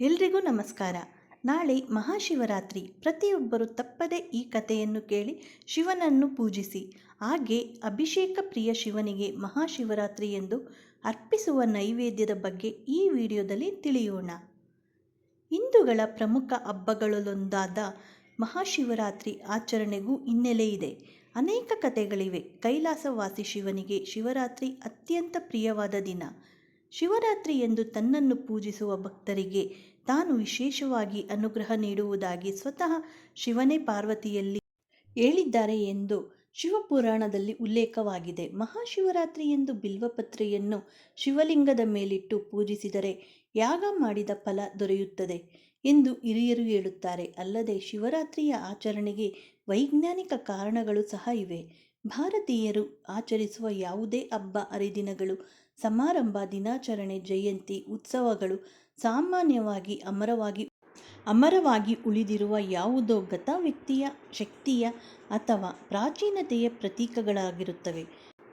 ಎಲ್ರಿಗೂ ನಮಸ್ಕಾರ. ನಾಳೆ ಮಹಾಶಿವರಾತ್ರಿ. ಪ್ರತಿಯೊಬ್ಬರು ತಪ್ಪದೆ ಈ ಕಥೆಯನ್ನು ಕೇಳಿ ಶಿವನನ್ನು ಪೂಜಿಸಿ. ಹಾಗೆ ಅಭಿಷೇಕ ಪ್ರಿಯ ಶಿವನಿಗೆ ಮಹಾಶಿವರಾತ್ರಿ ಎಂದು ಅರ್ಪಿಸುವ ನೈವೇದ್ಯದ ಬಗ್ಗೆ ಈ ವಿಡಿಯೋದಲ್ಲಿ ತಿಳಿಯೋಣ. ಹಿಂದೂಗಳ ಪ್ರಮುಖ ಹಬ್ಬಗಳಲ್ಲೊಂದಾದ ಮಹಾಶಿವರಾತ್ರಿ ಆಚರಣೆಗೂ ಹಿನ್ನೆಲೆ ಇದೆ. ಅನೇಕ ಕಥೆಗಳಿವೆ. ಕೈಲಾಸವಾಸಿ ಶಿವನಿಗೆ ಶಿವರಾತ್ರಿ ಅತ್ಯಂತ ಪ್ರಿಯವಾದ ದಿನ. ಶಿವರಾತ್ರಿ ಎಂದು ತನ್ನನ್ನು ಪೂಜಿಸುವ ಭಕ್ತರಿಗೆ ತಾನು ವಿಶೇಷವಾಗಿ ಅನುಗ್ರಹ ನೀಡುವುದಾಗಿ ಸ್ವತಃ ಶಿವನೇ ಪಾರ್ವತಿಯಲ್ಲಿ ಹೇಳಿದ್ದಾರೆ ಎಂದು ಶಿವಪುರಾಣದಲ್ಲಿ ಉಲ್ಲೇಖವಾಗಿದೆ. ಮಹಾಶಿವರಾತ್ರಿ ಎಂದು ಬಿಲ್ವಪತ್ರೆಯನ್ನು ಶಿವಲಿಂಗದ ಮೇಲಿಟ್ಟು ಪೂಜಿಸಿದರೆ ಯಾಗ ಮಾಡಿದ ಫಲ ದೊರೆಯುತ್ತದೆ ಎಂದು ಹಿರಿಯರು ಹೇಳುತ್ತಾರೆ. ಅಲ್ಲದೆ ಶಿವರಾತ್ರಿಯ ಆಚರಣೆಗೆ ವೈಜ್ಞಾನಿಕ ಕಾರಣಗಳು ಸಹ ಇವೆ. ಭಾರತೀಯರು ಆಚರಿಸುವ ಯಾವುದೇ ಹಬ್ಬ, ಹರಿದಿನಗಳು, ಸಮಾರಂಭ, ದಿನಾಚರಣೆ, ಜಯಂತಿ, ಉತ್ಸವಗಳು ಸಾಮಾನ್ಯವಾಗಿ ಅಮರವಾಗಿ ಅಮರವಾಗಿ ಉಳಿದಿರುವ ಯಾವುದೋ ಗತ ವ್ಯಕ್ತಿಯ ಶಕ್ತಿಯ ಅಥವಾ ಪ್ರಾಚೀನತೆಯ ಪ್ರತೀಕಗಳಾಗಿರುತ್ತವೆ.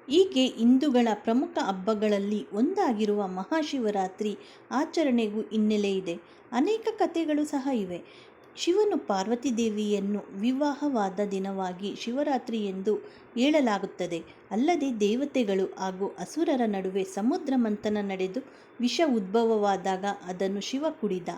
ಹೀಗೆ ಹಿಂದೂಗಳ ಪ್ರಮುಖ ಹಬ್ಬಗಳಲ್ಲಿ ಒಂದಾಗಿರುವ ಮಹಾಶಿವರಾತ್ರಿ ಆಚರಣೆಗೂ ಹಿನ್ನೆಲೆ ಇದೆ. ಅನೇಕ ಕಥೆಗಳು ಸಹ ಇವೆ. ಶಿವನು ಪಾರ್ವತಿ ದೇವಿಯನ್ನು ವಿವಾಹವಾದ ದಿನವಾಗಿ ಶಿವರಾತ್ರಿ ಎಂದು ಹೇಳಲಾಗುತ್ತದೆ. ಅಲ್ಲದೆ ದೇವತೆಗಳು ಹಾಗೂ ಅಸುರರ ನಡುವೆ ಸಮುದ್ರ ಮಂಥನ ನಡೆದು ವಿಷ ಉದ್ಭವವಾದಾಗ ಅದನ್ನು ಶಿವ ಕುಡಿದ.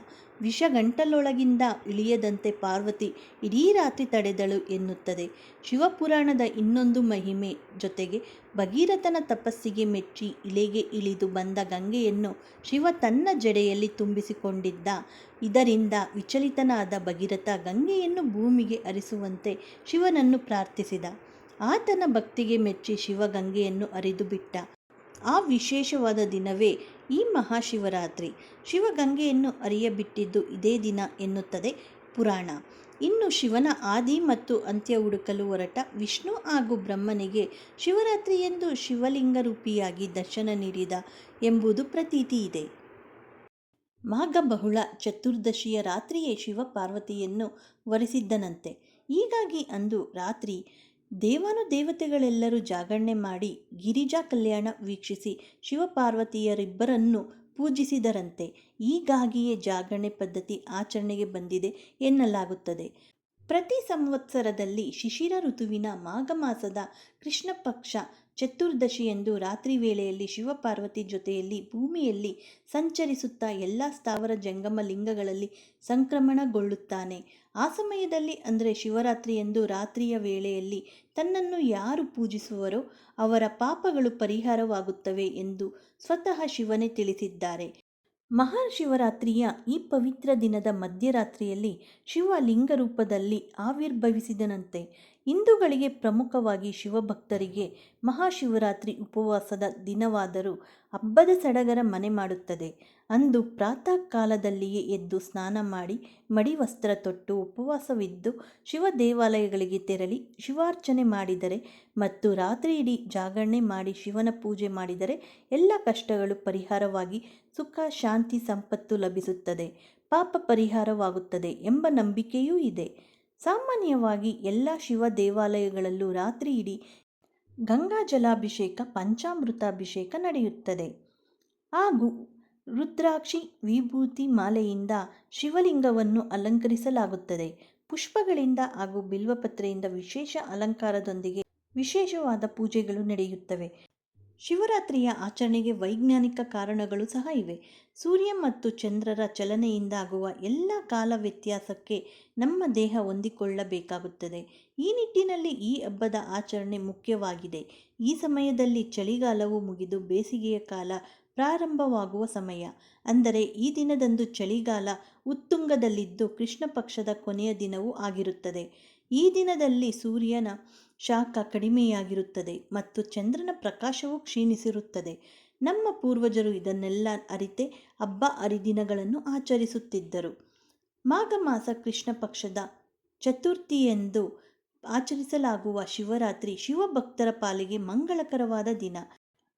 ವಿಷ ಗಂಟಲೊಳಗಿಂದ ಇಳಿಯದಂತೆ ಪಾರ್ವತಿ ಇಡೀ ರಾತ್ರಿ ತಡೆದಳು ಎನ್ನುತ್ತದೆ. ಶಿವಪುರಾಣದ ಇನ್ನೊಂದು ಮಹಿಮೆ ಜೊತೆಗೆ ಭಗೀರಥನ ತಪಸ್ಸಿಗೆ ಮೆಚ್ಚಿ ಇಲೆಗೆ ಇಳಿದು ಬಂದ ಗಂಗೆಯನ್ನು ಶಿವ ತನ್ನ ಜಡೆಯಲ್ಲಿ ತುಂಬಿಸಿಕೊಂಡಿದ್ದ. ಇದರಿಂದ ವಿಚಲಿತನಾದ ಭಗೀರಥ ಗಂಗೆಯನ್ನು ಭೂಮಿಗೆ ಅರಿಸುವಂತೆ ಶಿವನನ್ನು ಪ್ರಾರ್ಥಿಸಿದ. ಆತನ ಭಕ್ತಿಗೆ ಮೆಚ್ಚಿ ಶಿವ ಗಂಗೆಯನ್ನು ಅರಿದು ಬಿಟ್ಟ ಆ ವಿಶೇಷವಾದ ದಿನವೇ ಈ ಮಹಾಶಿವರಾತ್ರಿ ಶಿವಗಂಗೆಯನ್ನು ಅರಿಯಬಿಟ್ಟಿದ್ದು ಇದೇ ದಿನ ಎನ್ನುತ್ತದೆ ಪುರಾಣ. ಇನ್ನು ಶಿವನ ಆದಿ ಮತ್ತು ಅಂತ್ಯ ಹುಡುಕಲು ಹೊರಟ ವಿಷ್ಣು ಹಾಗೂ ಬ್ರಹ್ಮನಿಗೆ ಶಿವರಾತ್ರಿ ಎಂದು ಶಿವಲಿಂಗ ರೂಪಿಯಾಗಿ ದರ್ಶನ ನೀಡಿದ ಎಂಬುದು ಪ್ರತೀತಿ ಇದೆ. ಮಾಘ ಬಹುಳ ಚತುರ್ದಶಿಯ ರಾತ್ರಿಯೇ ಶಿವ ಪಾರ್ವತಿಯನ್ನು ವರಿಸಿದ್ದನಂತೆ. ಹೀಗಾಗಿ ಅಂದು ರಾತ್ರಿ ದೇವಾನುದೇವತೆಗಳೆಲ್ಲರೂ ಜಾಗರಣೆ ಮಾಡಿ ಗಿರಿಜಾ ಕಲ್ಯಾಣ ವೀಕ್ಷಿಸಿ ಶಿವಪಾರ್ವತಿಯರಿಬ್ಬರನ್ನು ಪೂಜಿಸಿದರಂತೆ ಈಗಾಗಿಯೇ ಜಾಗರಣೆ ಪದ್ಧತಿ ಆಚರಣೆಗೆ ಬಂದಿದೆ ಎನ್ನಲಾಗುತ್ತದೆ. ಪ್ರತಿ ಸಂವತ್ಸರದಲ್ಲಿ ಶಿಶಿರ ಋತುವಿನ ಮಾಘ ಮಾಸದ ಕೃಷ್ಣ ಪಕ್ಷ ಚತುರ್ದಶಿಯಂದು ರಾತ್ರಿ ವೇಳೆಯಲ್ಲಿ ಶಿವಪಾರ್ವತಿ ಜೊತೆಯಲ್ಲಿ ಭೂಮಿಯಲ್ಲಿ ಸಂಚರಿಸುತ್ತಾ ಎಲ್ಲ ಸ್ಥಾವರ ಜಂಗಮ ಲಿಂಗಗಳಲ್ಲಿ ಸಂಕ್ರಮಣಗೊಳ್ಳುತ್ತಾನೆ. ಆ ಸಮಯದಲ್ಲಿ ಅಂದರೆ ಶಿವರಾತ್ರಿಯಂದು ರಾತ್ರಿಯ ವೇಳೆಯಲ್ಲಿ ತನ್ನನ್ನು ಯಾರು ಪೂಜಿಸುವರೋ ಅವರ ಪಾಪಗಳು ಪರಿಹಾರವಾಗುತ್ತವೆ ಎಂದು ಸ್ವತಃ ಶಿವನೇ ತಿಳಿಸಿದ್ದಾರೆ. ಮಹಾಶಿವರಾತ್ರಿಯ ಈ ಪವಿತ್ರ ದಿನದ ಮಧ್ಯರಾತ್ರಿಯಲ್ಲಿ ಶಿವ ಲಿಂಗ ರೂಪದಲ್ಲಿ ಆವಿರ್ಭವಿಸಿದನಂತೆ ಹಿಂದೂಗಳಿಗೆ ಪ್ರಮುಖವಾಗಿ ಶಿವಭಕ್ತರಿಗೆ ಮಹಾಶಿವರಾತ್ರಿ ಉಪವಾಸದ ದಿನವಾದರೂ ಹಬ್ಬದ ಸಡಗರ ಮನೆ ಮಾಡುತ್ತದೆ. ಅಂದು ಪ್ರಾತಃ ಕಾಲದಲ್ಲಿಯೇ ಎದ್ದು ಸ್ನಾನ ಮಾಡಿ ಮಡಿ ವಸ್ತ್ರ ತೊಟ್ಟು ಉಪವಾಸವಿದ್ದು ಶಿವ ದೇವಾಲಯಗಳಿಗೆ ತೆರಳಿ ಶಿವಾರ್ಚನೆ ಮಾಡಿದರೆ ಮತ್ತು ರಾತ್ರಿ ಇಡೀ ಜಾಗರಣೆ ಮಾಡಿ ಶಿವನ ಪೂಜೆ ಮಾಡಿದರೆ ಎಲ್ಲ ಕಷ್ಟಗಳು ಪರಿಹಾರವಾಗಿ ಸುಖ, ಶಾಂತಿ, ಸಂಪತ್ತು ಲಭಿಸುತ್ತದೆ. ಪಾಪ ಪರಿಹಾರವಾಗುತ್ತದೆ ಎಂಬ ನಂಬಿಕೆಯೂ ಇದೆ. ಸಾಮಾನ್ಯವಾಗಿ ಎಲ್ಲ ಶಿವ ದೇವಾಲಯಗಳಲ್ಲೂ ರಾತ್ರಿ ಇಡೀ ಗಂಗಾ ಜಲಾಭಿಷೇಕ, ಪಂಚಾಮೃತಾಭಿಷೇಕ ನಡೆಯುತ್ತದೆ. ಹಾಗೂ ರುದ್ರಾಕ್ಷಿ, ವಿಭೂತಿ ಮಾಲೆಯಿಂದ ಶಿವಲಿಂಗವನ್ನು ಅಲಂಕರಿಸಲಾಗುತ್ತದೆ. ಪುಷ್ಪಗಳಿಂದ ಹಾಗೂ ಬಿಲ್ವಪತ್ರೆಯಿಂದ ವಿಶೇಷ ಅಲಂಕಾರದೊಂದಿಗೆ ವಿಶೇಷವಾದ ಪೂಜೆಗಳು ನಡೆಯುತ್ತವೆ. ಶಿವರಾತ್ರಿಯ ಆಚರಣೆಗೆ ವೈಜ್ಞಾನಿಕ ಕಾರಣಗಳು ಸಹ ಇವೆ. ಸೂರ್ಯ ಮತ್ತು ಚಂದ್ರರ ಚಲನೆಯಿಂದಾಗುವ ಎಲ್ಲ ಕಾಲ ವ್ಯತ್ಯಾಸಕ್ಕೆ ನಮ್ಮ ದೇಹ ಹೊಂದಿಕೊಳ್ಳಬೇಕಾಗುತ್ತದೆ. ಈ ನಿಟ್ಟಿನಲ್ಲಿ ಈ ಹಬ್ಬದ ಆಚರಣೆ ಮುಖ್ಯವಾಗಿದೆ. ಈ ಸಮಯದಲ್ಲಿ ಚಳಿಗಾಲವು ಮುಗಿದು ಬೇಸಿಗೆಯ ಕಾಲ ಪ್ರಾರಂಭವಾಗುವ ಸಮಯ. ಅಂದರೆ ಈ ದಿನದಂದು ಚಳಿಗಾಲ ಉತ್ತುಂಗದಲ್ಲಿದ್ದು ಕೃಷ್ಣ ಪಕ್ಷದ ಕೊನೆಯ ದಿನವೂ ಆಗಿರುತ್ತದೆ. ಈ ದಿನದಲ್ಲಿ ಸೂರ್ಯನ ಶಾಖ ಕಡಿಮೆಯಾಗಿರುತ್ತದೆ ಮತ್ತು ಚಂದ್ರನ ಪ್ರಕಾಶವು ಕ್ಷೀಣಿಸಿರುತ್ತದೆ. ನಮ್ಮ ಪೂರ್ವಜರು ಇದನ್ನೆಲ್ಲ ಅರಿತೆ ಹಬ್ಬ ಹರಿದಿನಗಳನ್ನು ಆಚರಿಸುತ್ತಿದ್ದರು. ಮಾಘ ಮಾಸ ಕೃಷ್ಣ ಪಕ್ಷದ ಚತುರ್ಥಿಯೆಂದು ಆಚರಿಸಲಾಗುವ ಶಿವರಾತ್ರಿ ಶಿವಭಕ್ತರ ಪಾಲಿಗೆ ಮಂಗಳಕರವಾದ ದಿನ.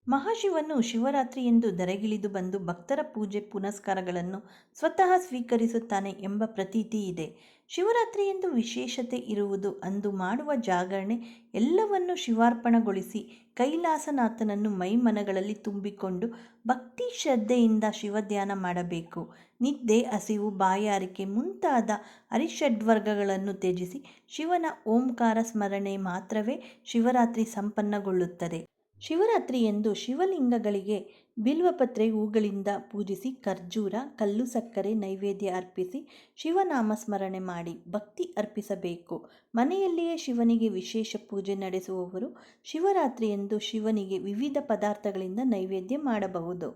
ಮಹಾಶಿವನು ಶಿವರಾತ್ರಿಯಂದು ಧರೆಗಿಳಿದು ಬಂದು ಭಕ್ತರ ಪೂಜೆ ಪುನಸ್ಕಾರಗಳನ್ನು ಸ್ವತಃ ಸ್ವೀಕರಿಸುತ್ತಾನೆ ಎಂಬ ಪ್ರತೀತಿ ಇದೆ. ಶಿವರಾತ್ರಿಯಂದು ವಿಶೇಷತೆ ಇರುವುದು ಅಂದು ಮಾಡುವ ಜಾಗರಣೆ ಎಲ್ಲವನ್ನು ಶಿವಾರ್ಪಣಗೊಳಿಸಿ ಕೈಲಾಸನಾಥನನ್ನು ಮೈಮನಗಳಲ್ಲಿ ತುಂಬಿಕೊಂಡು ಭಕ್ತಿ ಶ್ರದ್ಧೆಯಿಂದ ಶಿವಧ್ಯಾನ ಮಾಡಬೇಕು. ನಿದ್ದೆ, ಹಸಿವು, ಬಾಯಾರಿಕೆ ಮುಂತಾದ ಅರಿಷಡ್ವರ್ಗಗಳನ್ನು ತ್ಯಜಿಸಿ ಶಿವನ ಓಂಕಾರ ಸ್ಮರಣೆ ಮಾತ್ರವೇ ಶಿವರಾತ್ರಿ ಸಂಪನ್ನಗೊಳ್ಳುತ್ತದೆ. ಶಿವರಾತ್ರಿಯಂದು ಶಿವಲಿಂಗಗಳಿಗೆ ಬಿಲ್ವಪತ್ರೆ ಹೂಗಳಿಂದ ಪೂಜಿಸಿ ಖರ್ಜೂರ, ಕಲ್ಲು ಸಕ್ಕರೆ ನೈವೇದ್ಯ ಅರ್ಪಿಸಿ ಶಿವನಾಮ ಸ್ಮರಣೆ ಮಾಡಿ ಭಕ್ತಿ ಅರ್ಪಿಸಬೇಕು. ಮನೆಯಲ್ಲಿಯೇ ಶಿವನಿಗೆ ವಿಶೇಷ ಪೂಜೆ ನಡೆಸುವವರು ಶಿವರಾತ್ರಿಯಂದು ಶಿವನಿಗೆ ವಿವಿಧ ಪದಾರ್ಥಗಳಿಂದ ನೈವೇದ್ಯ ಮಾಡಬಹುದು.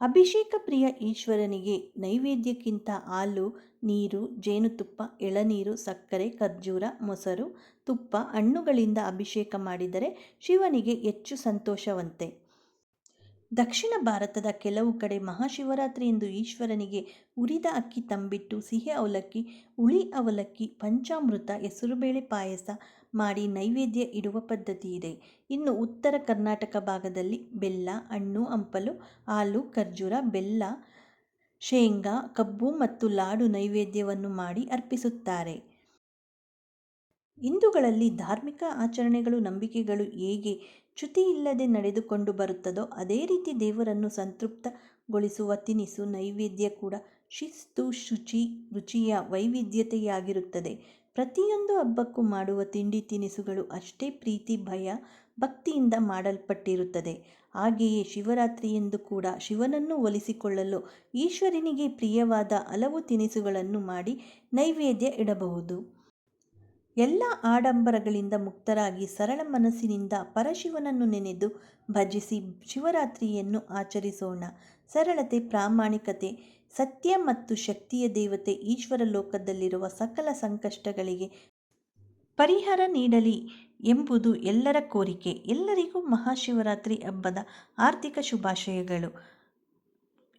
ಅಭಿಷೇಕ ಪ್ರಿಯ ಈಶ್ವರನಿಗೆ ನೈವೇದ್ಯಕ್ಕಿಂತ ಹಾಲು, ನೀರು ಜೇನುತುಪ್ಪ ಎಳನೀರು, ಸಕ್ಕರೆ, ಖರ್ಜೂರ, ಮೊಸರು, ತುಪ್ಪ, ಹಣ್ಣುಗಳಿಂದ ಅಭಿಷೇಕ ಮಾಡಿದರೆ ಶಿವನಿಗೆ ಹೆಚ್ಚು ಸಂತೋಷವಂತೆ. ದಕ್ಷಿಣ ಭಾರತದ ಕೆಲವು ಕಡೆ ಮಹಾಶಿವರಾತ್ರಿಯಂದು ಈಶ್ವರನಿಗೆ ಉರಿದ ಅಕ್ಕಿ ತಂಬಿಟ್ಟು ಸಿಹಿ ಅವಲಕ್ಕಿ, ಹುಳಿ ಅವಲಕ್ಕಿ, ಪಂಚಾಮೃತ, ಹೆಸರುಬೇಳೆ ಪಾಯಸ ಮಾಡಿ ನೈವೇದ್ಯ ಇಡುವ ಪದ್ಧತಿ ಇದೆ. ಇನ್ನು ಉತ್ತರ ಕರ್ನಾಟಕ ಭಾಗದಲ್ಲಿ ಬೆಲ್ಲ, ಹಣ್ಣು, ಹಂಪಲು, ಹಾಲು, ಖರ್ಜೂರ, ಬೆಲ್ಲ, ಶೇಂಗಾ, ಕಬ್ಬು ಮತ್ತು ಲಾಡು ನೈವೇದ್ಯವನ್ನು ಮಾಡಿ ಅರ್ಪಿಸುತ್ತಾರೆ. ಹಿಂದೂಗಳಲ್ಲಿ ಧಾರ್ಮಿಕ ಆಚರಣೆಗಳು, ನಂಬಿಕೆಗಳು ಹೇಗೆ ಚ್ಯುತಿಯಿಲ್ಲದೆ ನಡೆದುಕೊಂಡು ಬರುತ್ತದೋ ಅದೇ ರೀತಿ ದೇವರನ್ನು ಸಂತೃಪ್ತಗೊಳಿಸುವ ತಿನಿಸು, ನೈವೇದ್ಯ ಕೂಡ ಶಿಸ್ತು, ಶುಚಿ, ರುಚಿಯ ವೈವಿಧ್ಯತೆಯಾಗಿರುತ್ತದೆ. ಪ್ರತಿಯೊಂದು ಹಬ್ಬಕ್ಕೂ ಮಾಡುವ ತಿಂಡಿ ತಿನಿಸುಗಳು ಅಷ್ಟೇ ಪ್ರೀತಿ, ಭಯ, ಭಕ್ತಿಯಿಂದ ಮಾಡಲ್ಪಟ್ಟಿರುತ್ತದೆ. ಹಾಗೆಯೇ ಶಿವರಾತ್ರಿಯೆಂದು ಕೂಡ ಶಿವನನ್ನು ಒಲಿಸಿಕೊಳ್ಳಲು ಈಶ್ವರನಿಗೆ ಪ್ರಿಯವಾದ ಹಲವು ತಿನಿಸುಗಳನ್ನು ಮಾಡಿ ನೈವೇದ್ಯ ಇಡಬಹುದು. ಎಲ್ಲ ಆಡಂಬರಗಳಿಂದ ಮುಕ್ತರಾಗಿ ಸರಳ ಮನಸ್ಸಿನಿಂದ ಪರಶಿವನನ್ನು ನೆನೆದು ಭಜಿಸಿ ಶಿವರಾತ್ರಿಯನ್ನು ಆಚರಿಸೋಣ. ಸರಳತೆ, ಪ್ರಾಮಾಣಿಕತೆ, ಸತ್ಯ ಮತ್ತು ಶಕ್ತಿಯ ದೇವತೆ ಈಶ್ವರ ಲೋಕದಲ್ಲಿರುವ ಸಕಲ ಸಂಕಷ್ಟಗಳಿಗೆ ಪರಿಹಾರ ನೀಡಲಿ ಎಂಬುದು ಎಲ್ಲರ ಕೋರಿಕೆ. ಎಲ್ಲರಿಗೂ ಮಹಾಶಿವರಾತ್ರಿ ಹಬ್ಬದ ಆರ್ಥಿಕ ಶುಭಾಶಯಗಳು.